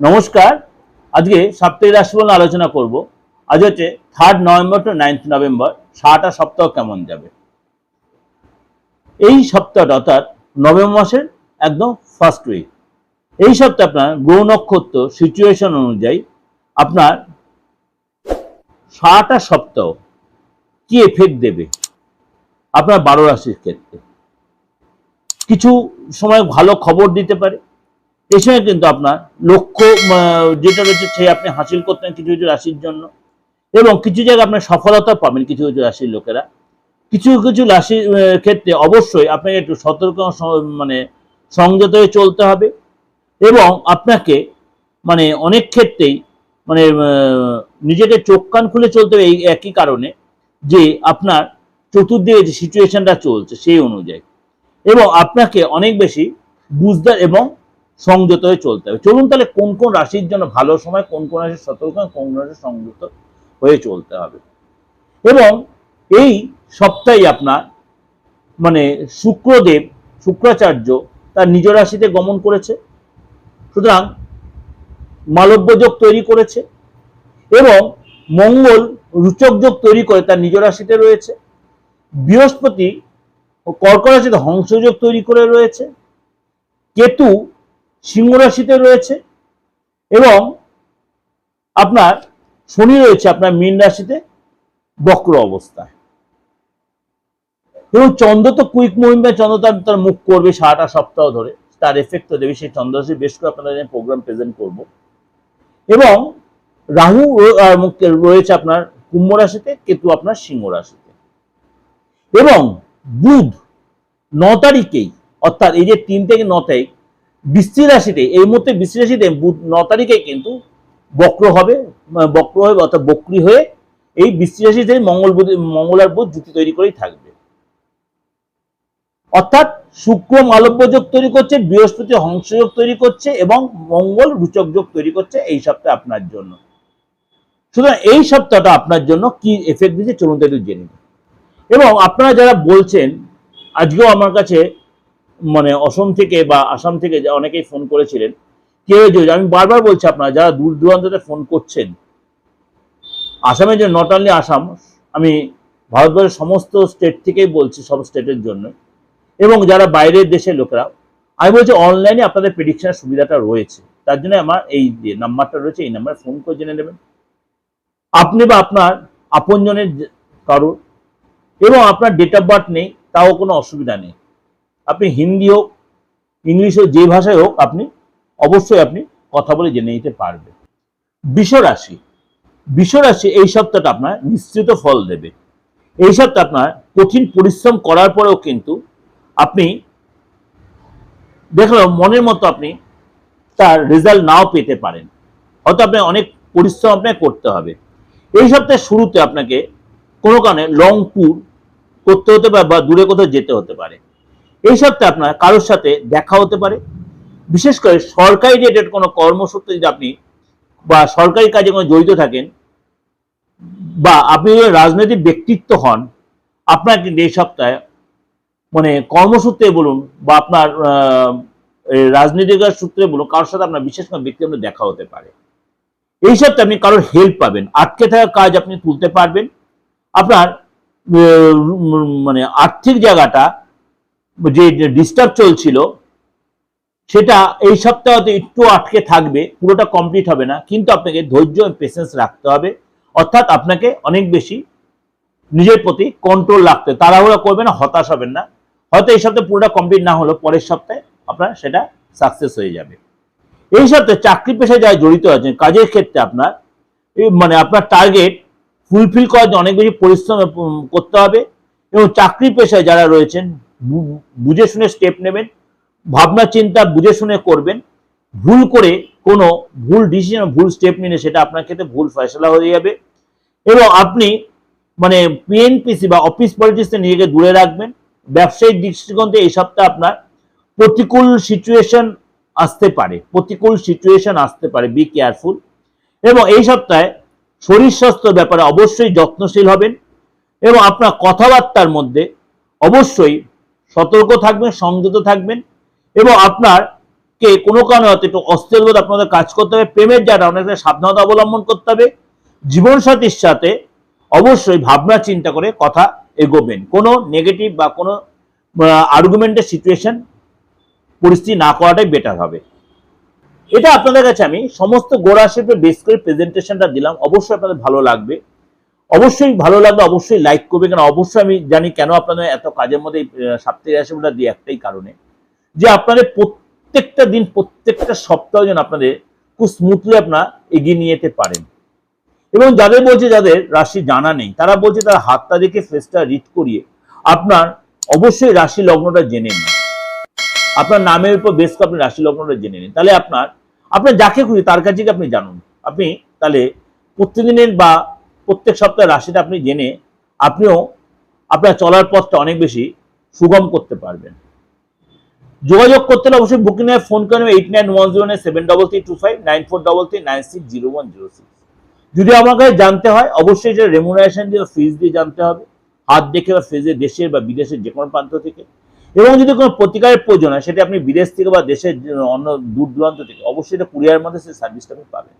নমস্কার। আজকে সাপ্তাহিক রাশিফল আলোচনা করব। আজ হচ্ছে third November to ninth November সারাটা সপ্তাহ কেমন যাবে? এই সপ্তাহটা অর্থাৎ নভেম্বর মাসের একদম ফার্স্ট উইক এই সপ্তাহে আপনার গ্রহ নক্ষত্র সিচুয়েশন অনুযায়ী আপনার সারাটা সপ্তাহ কি এফেক্ট দেবে? আপনার বারো রাশির ক্ষেত্রে। কিছু সময় ভালো খবর দিতে পারে। সময় কিন্তু আপনার লক্ষ্য যেটা রয়েছে সে আপনি হাসিল করতেন কিছু কিছু রাশির জন্য। এবং কিছু জায়গায় আপনার সফলতা পাবেন কিছু কিছু রাশির লোকেরা। কিছু কিছু রাশির ক্ষেত্রে অবশ্যই আপনাকে একটু সতর্ক মানে সংযত হয়ে চলতে হবে। এবং আপনাকে মানে অনেক ক্ষেত্রেই মানে নিজেকে চোখ কান খুলে চলতে হবে এই একই কারণে যে আপনার চতুর্দিকে যে সিচুয়েশনটা চলছে সেই অনুযায়ী। এবং আপনাকে অনেক বেশি বুঝদার এবং সংযত হয়ে চলতে হবে। চলুন তাহলে কোন কোন রাশির জন্য ভালো সময়, কোন কোন রাশির সতর্ক কোন রাশির সংযত হয়ে চলতে হবে। এবং এই সপ্তাহে আপনার মানে শুক্রদেব, শুক্রাচার্য তার নিজ রাশিতে গমন করেছে। সুতরাং মালব্য যোগ তৈরি করেছে এবং মঙ্গল রুচক যোগ তৈরি করে তার নিজ রাশিতে রয়েছে। বৃহস্পতি কর্ক রাশিতে হংসযোগ তৈরি করে রয়েছে। কেতু সিংহ রাশিতে রয়েছে এবং আপনার শনি রয়েছে আপনার মীন রাশিতে বক্র অবস্থায়। এবং চন্দ্র তো কুইক মুভমেন্ট চন্দ্র তার মুখ করবে সারাটা সপ্তাহ ধরে। তার এফেক্ট তো দেবে সেই চন্দ্র রাশি। বেশ করে আপনাদের প্রোগ্রাম প্রেজেন্ট করব। এবং রাহু রয়েছে আপনার কুম্ভ রাশিতে, কেতু আপনার সিংহ রাশিতে। এবং বুধ ন তারিখেই, অর্থাৎ এই যে তিন থেকে ন তারিখ বৃষ্টি রাশিতে, এই মুহূর্তে বৃষ্টি রাশিতে ন তারিখে কিন্তু বক্র হবে বক্র হবে অর্থাৎ বক্রি হয়ে এই বৃষ্টি রাশিতে মঙ্গল বুধ মঙ্গল আর বুধ জুতি তৈরি করেই থাকবে অর্থাৎ শুক্র মালব্য যোগ তৈরি করছে, বৃহস্পতি হংসযোগ তৈরি করছে এবং মঙ্গল রুচক যোগ তৈরি করছে এই সপ্তাহে আপনার জন্য সুতরাং এই সপ্তাহটা আপনার জন্য কি এফেক্ট দিচ্ছে চলুন তো একটু জেনে। এবং আপনারা যারা বলছেন, আজকেও আমার কাছে মানে অসম থেকে বা আসাম থেকে অনেকেই ফোন করেছিলেন, কেউ যে, আমি বারবার বলছি আপনারা, যারা দূর দূরান্ততে ফোন করছেন, আসামের যে নট অনলি আসাম, আমি ভারতবর্ষের সমস্ত স্টেট থেকেই বলছি সব স্টেটের জন্য, এবং যারা বাইরের দেশের লোকেরা, আমি বলছি অনলাইনে আপনাদের প্রেডিকশনের সুবিধাটা রয়েছে, তার জন্য আমার এই যে নাম্বারটা রয়েছে, এই নাম্বারে ফোন করে জেনে নেবেন। আপনি বা আপনার আপনজনের কারোর, এবং আপনার ডেট অফ বার্থ নেই, তাও কোনো অসুবিধা নেই। আপনি হিন্দি হোক ইংলিশ হোক যে ভাষায় হোক আপনি, অবশ্যই আপনি কথা বলে জেনে নিতে পারবেন। বিশ্বরাশি। বিশ্বরাশি এই সপ্তাহটা আপনার নিশ্চিত ফল দেবে। এই সপ্তাহে আপনার কঠিন পরিশ্রম করার পরেও কিন্তু আপনি দেখল মনের মতো আপনি তার রেজাল্ট নাও পেতে পারেন। হয়তো আপনি অনেক পরিশ্রম আপনাকে করতে হবে। এই সপ্তাহের শুরুতে আপনাকে কোনো কারণে লং ট্যুর করতে হতে পারে বা দূরে কোথাও যেতে হতে পারে। এই সপ্তাহে আপনার কারোর সাথে দেখা হতে পারে। বিশেষ করে সরকারি রিলেটেড কোনো কর্মসূত্রে যদি আপনি বা সরকারি কাজে কোনো জড়িত থাকেন বা আপনি যদি রাজনৈতিক ব্যক্তিত্ব হন, আপনার কিন্তু এই সপ্তাহে মানে কর্মসূত্রে বলুন বা আপনার রাজনৈতিক সূত্রে বলুন কারোর সাথে আপনার বিশেষ কোনো ব্যক্তি আপনার দেখা হতে পারে। এই সপ্তাহে আপনি কারোর হেল্প পাবেন, আটকে থাকা কাজ আপনি তুলতে পারবেন। আপনার মানে আর্থিক জায়গাটা যে ডিস্টার্ব চলছিল, সেটা এই সপ্তাহতে একটু আটকে থাকবে, পুরোটা কমপ্লিট হবে না। কিন্তু আপনাকে ধৈর্য পেশেন্স রাখতে হবে। অর্থাৎ আপনাকে অনেক বেশি নিজের প্রতি কন্ট্রোল রাখতে। তাড়াহুড়া করবেন না, হতাশ হবেন না। হয়তো এই সপ্তাহে পুরোটা কমপ্লিট না হলো, পরের সপ্তাহে আপনার সেটা সাকসেস হয়ে যাবে। এই সপ্তাহে চাকরি পেশায় যারা জড়িত আছেন, কাজের ক্ষেত্রে আপনার মানে আপনার টার্গেট ফুলফিল করার জন্য অনেক বেশি পরিশ্রম করতে হবে। এবং চাকরি পেশায় যারা রয়েছেন বুঝে শুনে স্টেপ নেবেন, ভাবনা চিন্তা বুঝে শুনে করবেন, ভুল করে কোনো ভুল ডিসিশন ভুল স্টেপ নিলে সেটা আপনার ক্ষেত্রে ভুল ফয়সলা হয়ে যাবে এবং আপনি মানে পিএনপিসি বা অফিস পলিটিক্স নিজেকে দূরে রাখবেন। ব্যবসায়িক দৃষ্টিকোণ থেকে এই সপ্তাহে আপনার প্রতিকূল সিচুয়েশন আসতে পারে, প্রতিকূল সিচুয়েশন আসতে পারে বি কেয়ারফুল এবং এই সপ্তাহে শরীর স্বাস্থ্য ব্যাপারে অবশ্যই যত্নশীল হবেন এবং আপনার কথাবার্তার মধ্যে অবশ্যই সতর্ক থাকবেন সংযত থাকবেন এবং আপনার কে কোনো কারণে হয়তো একটু অস্থিরবোধ আপনাদের কাজ করতে হবে, প্রেমের জায়গাটা অনেকটা সাবধানতা অবলম্বন করতে হবে, জীবনসাথীর সাথে অবশ্যই ভাবনা চিন্তা করে কথা এগোবেন। কোনো নেগেটিভ বা কোনো আর্গুমেন্টের সিচুয়েশন পরিস্থিতি না করাটাই বেটার হবে। এটা আপনাদের কাছে আমি সমস্ত গোড়া শেপে বেস করে প্রেজেন্টেশনটা দিলাম। অবশ্যই আপনাদের ভালো লাগবে। অবশ্যই ভালো লাগবে, অবশ্যই লাইক করবে, কেন অবশ্যই আমি জানি কেন আপনাদের এত কাজের মধ্যে সাপ্তাহিক রাশিফলটা দিই একটাই কারণে। যে আপনাদের প্রত্যেকটা দিন, প্রত্যেকটা সপ্তাহ যেন আপনাদের খুব স্মুথলি আপনারা এগিয়ে নিয়ে যেতে পারেন। এবং যাদের বলছে যাদের রাশি জানা নেই, তারা বলছে তারা হাতটা দেখে ফেসটা রিড করিয়ে আপনার অবশ্যই রাশি লগ্নটা জেনে নিন। আপনার নামের উপর বেশ করে আপনি রাশি লগ্নটা জেনে নিন। তাহলে আপনার আপনার যাকে খুঁজি তার কাছে আপনি জানুন। আপনি তাহলে প্রত্যেকদিনের বা প্রত্যেক সপ্তাহে রাশিটা আপনি জেনে আপনিও আপনার চলার পথটা অনেক বেশি সুগম করতে পারবেন। যোগাযোগ করতে হলে অবশ্যই বুকিং এ ফোন করে eight nine one zero nine seven double three two five nine four double three nine six zero one zero six যদি আমার কাছে জানতে হয়, অবশ্যই যে রেমুনারেশন দিয়ে ফিজ দিয়ে জানতে হবে। হাত দেখে বা ফেজে দেশের বা বিদেশের যে কোনো প্রান্ত থেকে। এবং যদি কোনো প্রতিকারের প্রয়োজন হয়, সেটা আপনি বিদেশ থেকে বা দেশের অন্য দূর দূরান্ত থেকে, অবশ্যই এটা কুরিয়ার মধ্যে সেই সার্ভিসটা আপনি পাবেন।